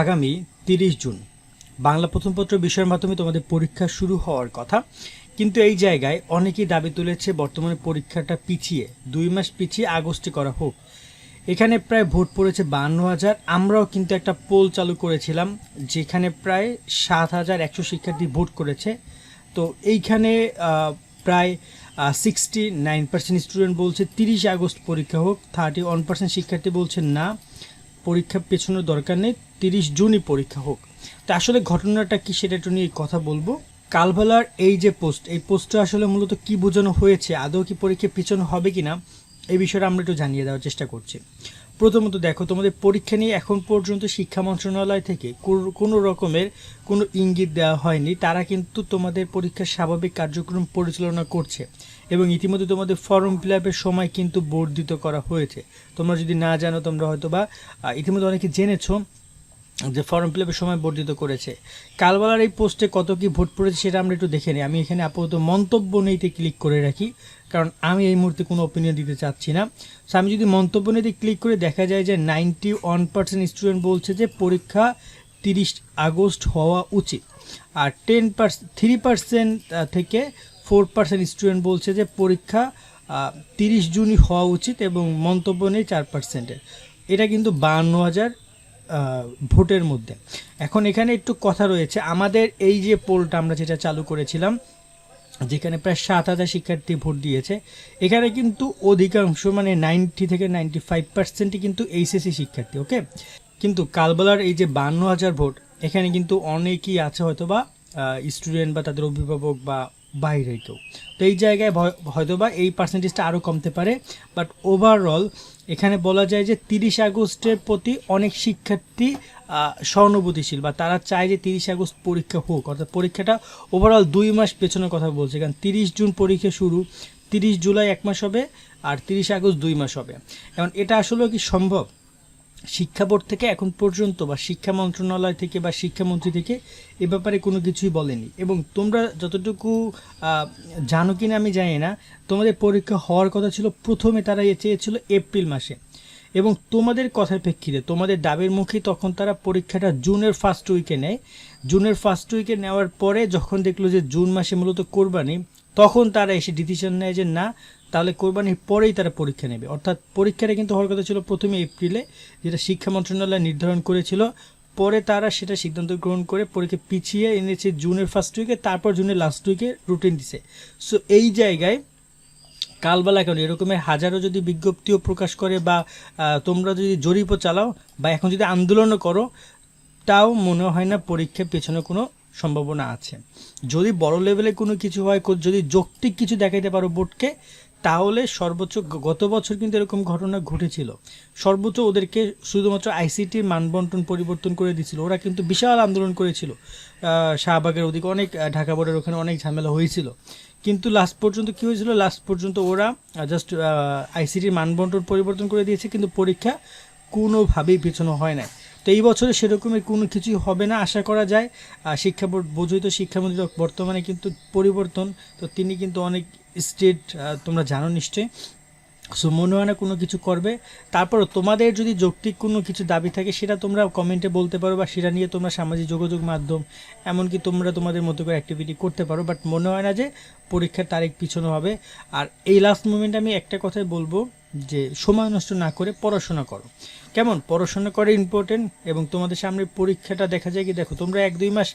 আগামী তিরিশ জুন। বাংলা প্রথম পত্র বিষয়ের মাধ্যমে তোমাদের পরীক্ষা শুরু হওয়ার কথা। কিন্তু এই জায়গায় অনেকেই দাবি তুলেছে বর্তমানে পরীক্ষাটা পিছিয়ে, দুই মাস পিছিয়ে আগস্টে করা হোক। এখানে প্রায় ভোট পড়েছে বান্ন হাজার। আমরাও কিন্তু একটা পোল চালু করেছিলাম, যেখানে প্রায় সাত হাজার একশো শিক্ষার্থী ভোট করেছে। তো এইখানে প্রায় সিক্সটি নাইন পার্সেন্ট স্টুডেন্ট বলছে তিরিশ আগস্ট পরীক্ষা হোক থার্টি ওয়ান পার্সেন্ট শিক্ষার্থী বলছে না। পরীক্ষা পেছানোর দরকার নেই, তিরিশ জুনই পরীক্ষা হোক। তো আসলে ঘটনাটা কি সেটা একটু নিয়ে কথা বলব। কালভালার এই যে পোস্ট, এই পোস্টটা আসলে মূলত কি বোঝানো হয়েছে, আদৌ কি পরীক্ষা পিছনো হবে কিনা, এই বিষয়টা আমরা একটু জানিয়ে দেওয়ার চেষ্টা করছি। প্রথমত দেখো, তোমাদের পরীক্ষা নিয়ে এখন পর্যন্ত শিক্ষা মন্ত্রণালয় থেকে কোনো রকমের কোনো ইঙ্গিত দেওয়া হয়নি। তারা কিন্তু তোমাদের পরীক্ষার স্বাভাবিক কার্যক্রম পরিচালনা করছে। এবং ইতিমধ্যে তোমাদের ফর্ম ফিল আপের সময় কিন্তু বর্ধিত করা হয়েছে। তোমরা যদি না জানো, তোমরা হয়তো বা ইতিমধ্যে অনেকে জেনেছো যে ফর্ম ফিল আপের সময় বর্ধিত করেছে। কালবালার এই পোস্টে কত কি ভোট পড়েছে সেটা আমরা একটু দেখে নিই। আমি এখানে আপাতত মন্তব্য নেইতে ক্লিক করে রাখি, কারণ আমি এই মুহূর্তে কোনো ওপিনিয়ন দিতে চাচ্ছি না। সো আমি যদি মন্তব্য নিতে ক্লিক করে দেখা যায় যে নাইনটি ওয়ান পার্সেন্ট স্টুডেন্ট বলছে যে পরীক্ষা তিরিশ আগস্ট হওয়া উচিত। আর টেন পার্সেন্ট থ্রি পার্সেন্ট থেকে ফোর পার্সেন্ট স্টুডেন্ট বলছে যে পরীক্ষা তিরিশ জুনই হওয়া উচিত এবং মন্তব্য নেই চার পার্সেন্টের। এটা কিন্তু বান্ন হাজার ভোটের মধ্যে। এখন এখানে একটু কথা রয়েছে। আমাদের এই যে পোলটা আমরা যেটা চালু করেছিলাম, যেখানে প্রায় সাত হাজার শিক্ষার্থী ভোট দিয়েছে, এখানে কিন্তু অধিকাংশ মানে নাইনটি থেকে নাইনটি ফাইভ পার্সেন্টই কিন্তু এইচএসসি শিক্ষার্থী, ওকে? কিন্তু কালবেলার এই যে বান্ন হাজার ভোট, এখানে কিন্তু অনেকেই আছে হয়তো বা স্টুডেন্ট বা তাদের অভিভাবক বা বাইরে কেউ তো এই জায়গায় হয়তো বা এই পার্সেন্টেজটা আরও কমতে পারে বাট ওভারঅল এখানে বলা যায় যে তিরিশ আগস্টের প্রতি অনেক শিক্ষার্থী সহানুভূতিশীল বা তারা চায় যে তিরিশ আগস্ট পরীক্ষা হোক, অর্থাৎ পরীক্ষাটা ওভারঅল দুই মাস পেছনের কথা বলছে, কারণ তিরিশ জুন পরীক্ষা শুরু, তিরিশ জুলাই এক মাস হবে, আর তিরিশ আগস্ট দুই মাস হবে। এখন এটা আসলেও কি সম্ভব? শিক্ষা বোর্ড থেকে এখন পর্যন্ত বা শিক্ষা মন্ত্রণালয় থেকে বা শিক্ষামন্ত্রী থেকে এ ব্যাপারে কোনো কিছুই বলেনি। এবং তোমরা যতটুকু জানো কিনা আমি জানি না, তোমাদের পরীক্ষা হওয়ার কথা ছিল প্রথমে তারা চেয়েছিল এপ্রিল মাসে। এবং তোমাদের কথার প্রেক্ষিতে, তোমাদের দাবির মুখে তখন তারা পরীক্ষাটা জুনের ফার্স্ট উইকে নেয়। জুনের ফার্স্ট উইকে নেওয়ার পরে যখন দেখল যে জুন মাসে মূলত কোরবানি, তখন তারা এসে ডিসিশন নেয় যে না তাহলে কোরবানির পরেই তারা পরীক্ষা নেবে। অর্থাৎ পরীক্ষাটা কিন্তু হওয়ার কথা ছিল প্রথমে এপ্রিলে, যেটা শিক্ষা মন্ত্রণালয় নির্ধারণ করেছিল। পরে তারা সেটা সিদ্ধান্ত গ্রহণ করে পরীক্ষা পিছিয়ে এনেছে জুনের ফার্স্ট উইকে তারপর জুনের লাস্ট উইকে রুটিন দিছে। সো এই জায়গায় কালবেলা কেন? এরকমের হাজারো যদি বিজ্ঞপ্তিও প্রকাশ করে বা তোমরা যদি জরিপও চালাও বা এখন যদি আন্দোলনও করো, তাও মনে হয় না পরীক্ষার পেছনে কোনো সম্ভাবনা আছে। যদি বড় লেভেলে কোনো কিছু হয় যদি যৌক্তিক কিছু দেখাইতে পারো বোর্ডকে তাহলে সর্বোচ্চ গত বছর কিন্তু এরকম ঘটনা ঘটেছিল। সর্বোচ্চ ওদেরকে শুধুমাত্র আইসিটির মানবন্টন পরিবর্তন করে দিয়েছিল ওরা কিন্তু বিশাল আন্দোলন করেছিল। শাহবাগের ওদিকে অনেক ঢাকা বোর্ডের ওখানে অনেক ঝামেলা হয়েছিল। কিন্তু লাস্ট পর্যন্ত কি হয়েছিল? লাস্ট পর্যন্ত ওরা জাস্ট আইসিটির মানবন্টন পরিবর্তন করে দিয়েছে, কিন্তু পরীক্ষা কোনোভাবেই পেছনো হয় না তো এই বছরে সেরকমের কোনো কিছুই হবে না, আশা করা যায়। শিক্ষা বোর্ড বোঝই তো শিক্ষামন্ত্রী বর্তমানে কিন্তু পরিবর্তন। তো তিনি কিন্তু অনেক স্টেট তোমরা জানো নিশ্চয়ই। সো মনে হয় না কোনো কিছু করবে। তারপরও তোমাদের যদি যৌক্তিক কোনো কিছু দাবি থাকে, সেটা তোমরা কমেন্টে বলতে পারো বা সেটা নিয়ে তোমরা সামাজিক যোগাযোগ মাধ্যম, এমনকি তোমরা তোমাদের মতো করে অ্যাক্টিভিটি করতে পারো। বাট মনে হয় না যে পরীক্ষার তারিখ পিছনো হবে। আর এই লাস্ট মোমেন্টে আমি একটা কথাই বলব। যে সময় নষ্ট না করে পড়াশোনা করো। কেমন? পড়াশোনা করে ইম্পর্টেন্ট এবং তোমাদের সামনে পরীক্ষাটা দেখা যায় কি, দেখো তোমরা এক দুই মাস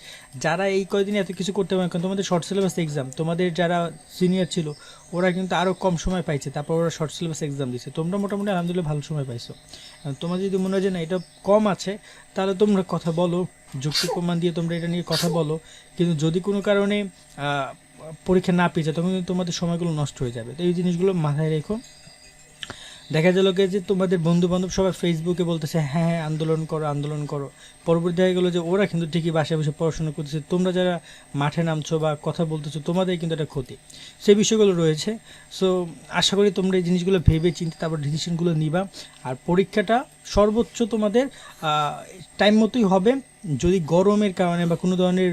যারা এই কয়দিন এত কিছু করতে পারে কারণ তোমাদের শর্ট সিলেবাস এক্সাম তোমাদের যারা সিনিয়র ছিল, ওরা কিন্তু আরও কম সময় পাইছে, তারপর ওরা শর্ট সিলেবাস এক্সাম দিচ্ছে তোমরা মোটামুটি আলহামদুলিল্লাহ ভালো সময় পাইছো। তোমার যদি মনে হয় যে না, এটা কম আছে, তাহলে তোমরা কথা বলো যুক্তি প্রমাণ দিয়ে তোমরা এটা নিয়ে কথা বলো। কিন্তু যদি কোনো কারণে পরীক্ষা না পেয়ে যায় তখন কিন্তু তোমাদের সময়গুলো নষ্ট হয়ে যাবে। তো এই জিনিসগুলো মাথায় রেখো। দেখা গেল যে তোমাদের বন্ধু বান্ধব সবাই ফেসবুকে বলতেছে হ্যাঁ হ্যাঁ আন্দোলন করো আন্দোলন করো। পরবর্তী দেখা গেলো যে ওরা কিন্তু ঠিকই বাসায় বসে পড়াশোনা করতেছে। তোমরা যারা মাঠে নামছো বা কথা বলতেছো, তোমাদের কিন্তু একটা ক্ষতি। সেই বিষয়গুলো রয়েছে। সো আশা করি তোমরা এই জিনিসগুলো ভেবে চিন্তে তারপর ডিসিশনগুলো নিবা। আর পরীক্ষাটা সর্বোচ্চ তোমাদের টাইম মতোই হবে। যদি গরমের কারণে বা কোনো ধরনের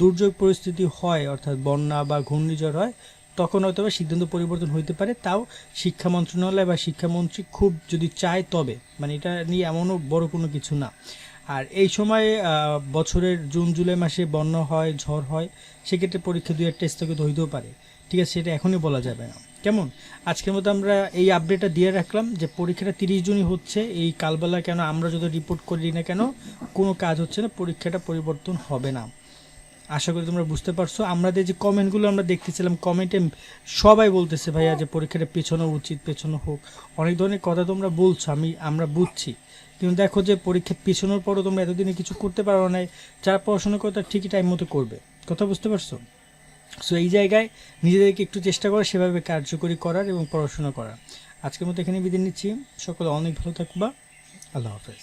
দুর্যোগ পরিস্থিতি হয়, অর্থাৎ বন্যা বা ঘূর্ণিঝড় হয় তখন হয়তো বা সিদ্ধান্ত পরিবর্তন হইতে পারে, তাও শিক্ষা মন্ত্রণালয় বা শিক্ষামন্ত্রী খুব যদি চায় তবে। মানে এটা নিয়ে এমনও বড় কোনো কিছু না। আর এই সময় বছরের জুন, জুলাই মাসে বন্যা হয়, ঝড় হয়, সেক্ষেত্রে পরীক্ষা দুই একটা স্থগিত হইতেও পারে। ঠিক আছে, সেটা এখনই বলা যাবে না। কেমন? আজকের মতো আমরা এই আপডেটটা দিয়ে রাখলাম যে পরীক্ষাটা তিরিশ জুনই হচ্ছে, এই কালবেলা কেন আমরা যদি রিপোর্ট করি না কেন, কোনো কাজ হচ্ছে না, পরীক্ষাটা পরিবর্তন হবে না। আশা করি তোমরা বুঝতে পারছ। আমাদের যে কমেন্টগুলো আমরা দেখতেছিলাম কমেন্টে সবাই বলতেছে, ভাইয়া, যে পরীক্ষাটা পেছানো উচিত, পেছানো হোক। অনেক ধরনের কথা তোমরা বলছো, আমি আমরা বুঝছি। কিন্তু দেখো যে পরীক্ষা পেছানোর পরও তোমরা এতদিনে কিছু করতে পারো না যারা পড়াশোনা করে তারা ঠিকই টাইম মতো করবে। কথা বুঝতে পারছ? সো এই জায়গায় নিজেদেরকে একটু চেষ্টা করা, সেভাবে কার্যকরী করার এবং পড়াশোনা করার। আজকের মতো এখানে বিদায় নিচ্ছি। সকলে অনেক ভালো থাকবা। আল্লাহ হাফেজ।